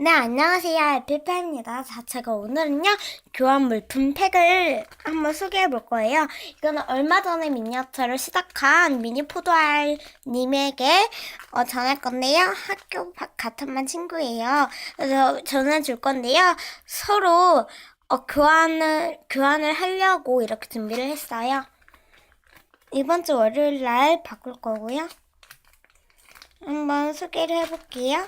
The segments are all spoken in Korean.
네, 안녕하세요. 에피파입니다. 자, 제가 오늘은요, 교환 물품 팩을 한번 소개해 볼 거예요. 이거는 얼마 전에 미니어처를 시작한 미니 포도알님에게 어, 전할 건데요. 학교 바- 같은 반 친구예요. 그래서 전해줄 건데요. 서로 어, 교환을, 교환을 하려고 이렇게 준비를 했어요. 이번 주 월요일 날 바꿀 거고요. 한번 소개를 해볼게요.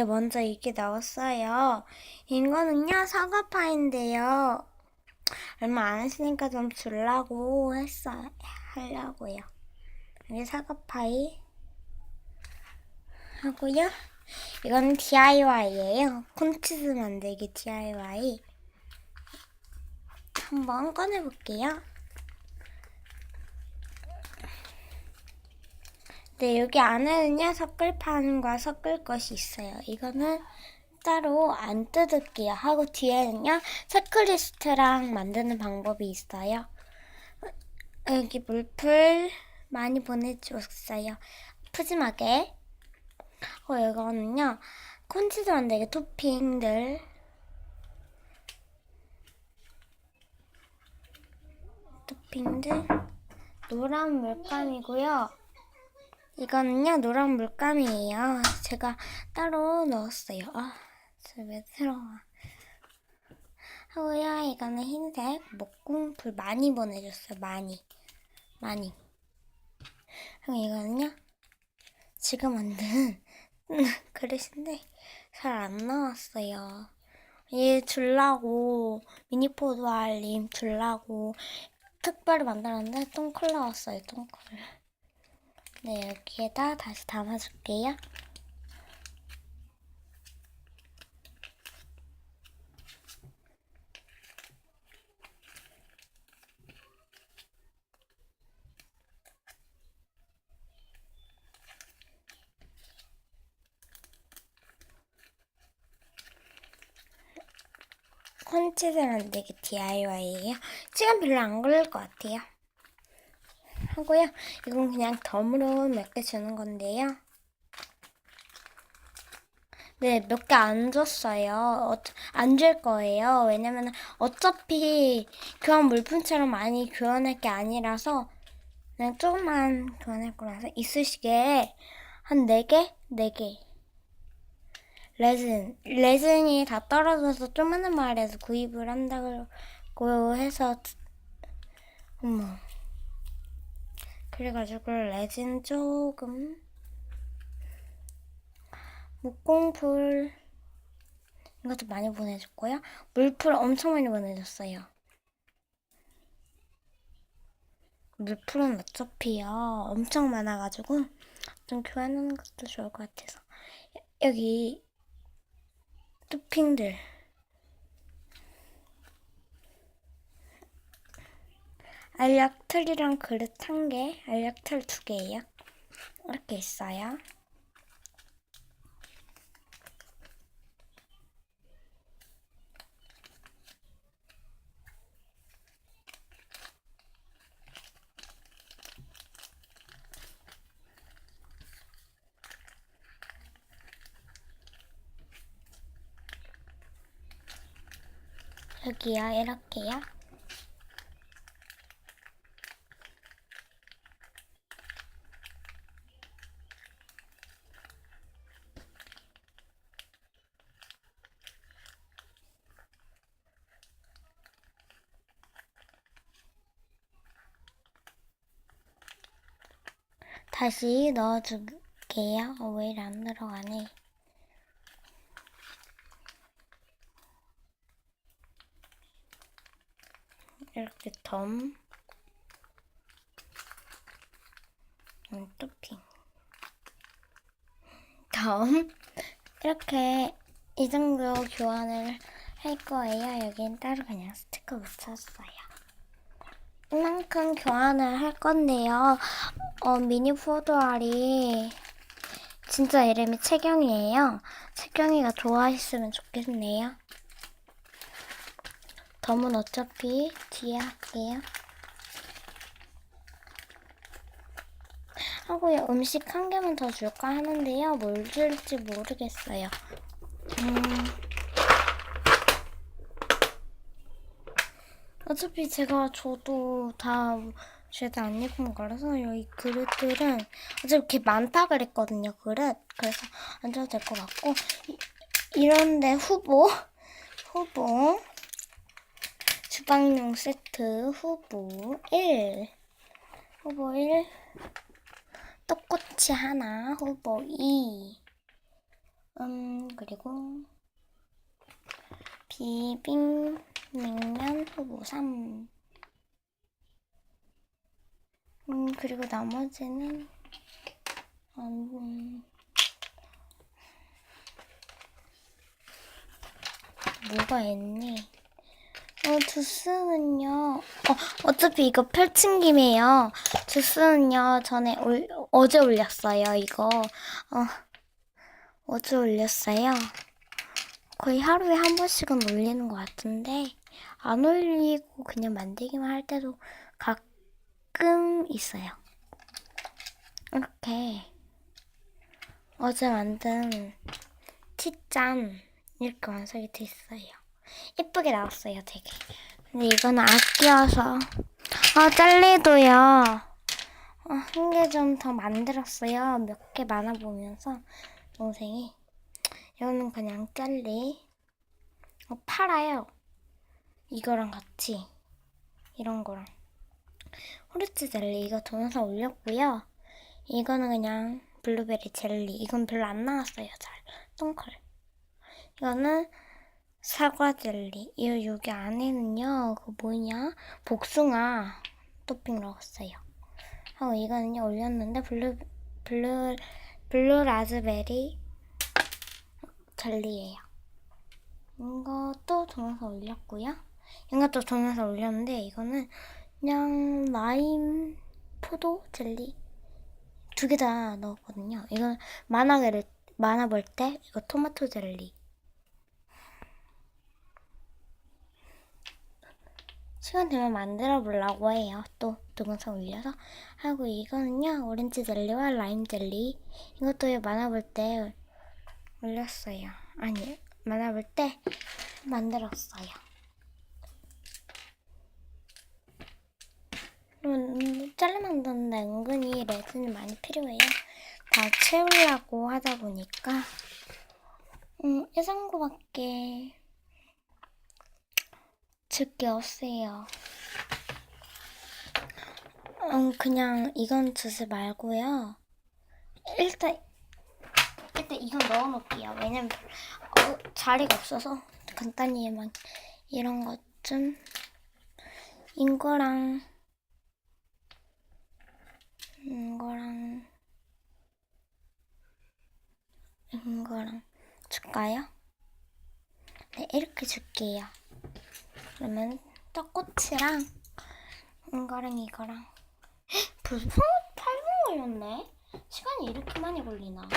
네, 먼저 이게 나왔어요. 이거는요, 사과파인데요. 얼마 안 했으니까 좀 주려고 했어요. 하려고요. 이게 사과파이 하고요. 이건 DIY예요. 콘치즈 만들기 DIY. 한번 꺼내볼게요. 네, 여기 안에는요, 섞을 판과 섞을 것이 있어요. 이거는 따로 안 뜯을게요. 하고 뒤에는요, 체크리스트랑 만드는 방법이 있어요. 여기 물풀 많이 보내주었어요. 푸짐하게. 어, 이거는요, 콘치즈 만들기 토핑들. 토핑들. 노란 물감이고요. 이거는요, 노란 물감이에요. 제가 따로 넣었어요. 아, 집에 들어와. 하고요, 이거는 흰색 목공풀 많이 보내줬어요. 많이. 많이. 그리고 이거는요, 지금 만든 그릇인데, 잘 안 나왔어요. 얘 줄라고, 미니포도 알림 줄라고, 특별히 만들었는데, 똥클 나왔어요, 똥클. 네, 여기에다 다시 담아줄게요. 콘치즈 만들기 DIY예요. 시간 별로 안 걸릴 것 같아요. 하고요. 이건 그냥 덤으로 몇 개 주는 건데요. 네, 몇 개 안 줬어요. 안 줄 거예요. 왜냐면 어차피 교환 물품처럼 많이 교환할 게 아니라서 그냥 조금만 교환할 거라서 이쑤시개 한 4개? 4개. 레진. 레진이 다 떨어져서 조그마한 마을에서 구입을 한다고 해서 어머. 그래가지고 레진 조금 목공풀 이것도 많이 보내줬고요. 물풀 엄청 많이 보내줬어요. 물풀은 어차피요 엄청 많아가지고 좀 교환하는 것도 좋을 것 같아서 여기 토핑들 알약 틀이랑 그릇 한 개, 알약 틀 두 개예요. 이렇게 있어요. 여기요, 이렇게요. 다시 넣어줄게요. 어, 왜 이리 안 들어가네. 이렇게 덤, 음, 토핑, 덤, 이렇게 이 정도 교환을 할 거예요. 여긴 따로 그냥 스티커 붙였어요. 이만큼 교환을 할 건데요. 어, 미니 포도알이 진짜 이름이 채경이에요. 채경이가 좋아했으면 좋겠네요. 덤은 어차피 뒤에 할게요. 하고요. 음식 한 개만 더 줄까 하는데요. 뭘 줄지 모르겠어요. 음. 어차피 제가 저도 다 죄다 안 예쁜 거라서 여기 그릇들은 어차피 이렇게 많다 그랬거든요. 그릇. 그래서 안 줘도 될 것 같고 이, 이런데 후보 후보 주방용 세트 후보 1 후보 1 떡꼬치 하나 후보 2 음, 그리고 비빔 냉면 후보 3 음, 그리고 나머지는 음, 뭐가 있니? 어, 주스는요. 어, 어차피 이거 펼친 김에요. 주스는요. 전에 올, 어제 올렸어요. 이거. 어, 어제 올렸어요. 거의 하루에 한 번씩은 올리는 것 같은데 안 올리고 그냥 만들기만 할 때도 가끔 있어요. 이렇게 어제 만든 티짠 이렇게 완성이 됐어요. 예쁘게 나왔어요, 되게. 근데 이거는 아껴서 아 짤리도요. 어, 한개 좀 더 만들었어요. 몇 개 많아 보면서 동생이 이거는 그냥 짤리 어, 팔아요. 이거랑 같이 이런 거랑 후르츠 젤리 이거 동영상 올렸고요. 이거는 그냥 블루베리 젤리 이건 별로 안 나왔어요. 잘 똥컬 이거는 사과 젤리 이 여기 안에는요 그 뭐냐 복숭아 토핑 넣었어요. 하고 이거는요 올렸는데 블루 블루 블루 라즈베리 젤리예요. 이것도 동영상 올렸고요. 이것도 동영상 올렸는데 이거는 그냥 라임 포도 젤리 두 개 다 넣었거든요. 이건 만화를 만화 볼 때 이거 토마토 젤리. 시간 되면 만들어 보려고 해요. 또 동영상 올려서 하고 이거는요 오렌지 젤리와 라임 젤리 이것도 만화 볼 때 올렸어요. 아니 만화 볼 때 만들었어요. 만드는데 은근히 레진이 많이 필요해요. 다 채우려고 하다 보니까 음, 이 정도밖에 줄게 없어요. 음, 그냥 이건 주지 말고요. 일단 일단 이건 넣어놓을게요. 왜냐면 어, 자리가 없어서 간단히만 이런 것 좀 인거랑 이거랑 이거랑 줄까요? 네, 이렇게 줄게요. 그러면 떡꼬치랑 이거랑 이거랑 헉, 벌써 8분 걸렸네? 시간이 이렇게 많이 걸리나?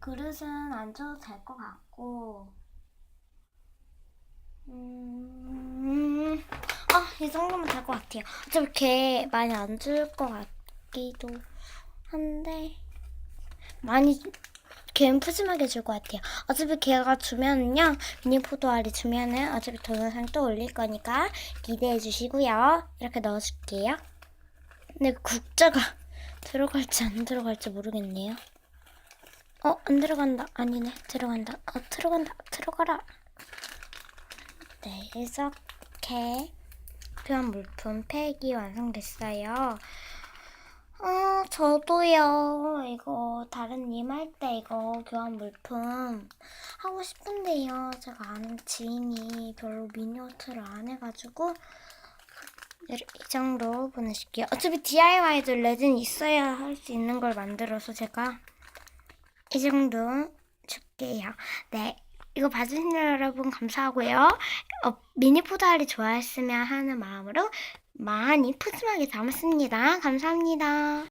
그릇은 안 줘도 될 것 같고 음, 아, 이 정도면 될 것 같아요. 어차피 걔 많이 안 줄 것 같기도 한데, 많이, 걔는 푸짐하게 줄 것 같아요. 어차피 걔가 주면은요, 미니 포도알이 주면은 어차피 동영상 또 올릴 거니까 기대해 주시고요. 이렇게 넣어줄게요. 근데 국자가 들어갈지 안 들어갈지 모르겠네요. 어, 안 들어간다. 아니네. 들어간다. 어, 들어간다. 들어가라. 네, 이렇게 교환 물품 팩이 완성됐어요. 어, 저도요, 이거 다른 님 할 때 이거 교환 물품 하고 싶은데요. 제가 아는 지인이 별로 미니어트를 안 해가지고 이이 정도 보내줄게요. 어차피 DIY도 레진 있어야 할 수 있는 걸 만들어서 제가 이 정도 줄게요. 네. 이거 봐주신 여러분 감사하고요. 어, 미니 포도알이 좋아했으면 하는 마음으로 많이 푸짐하게 담았습니다. 감사합니다.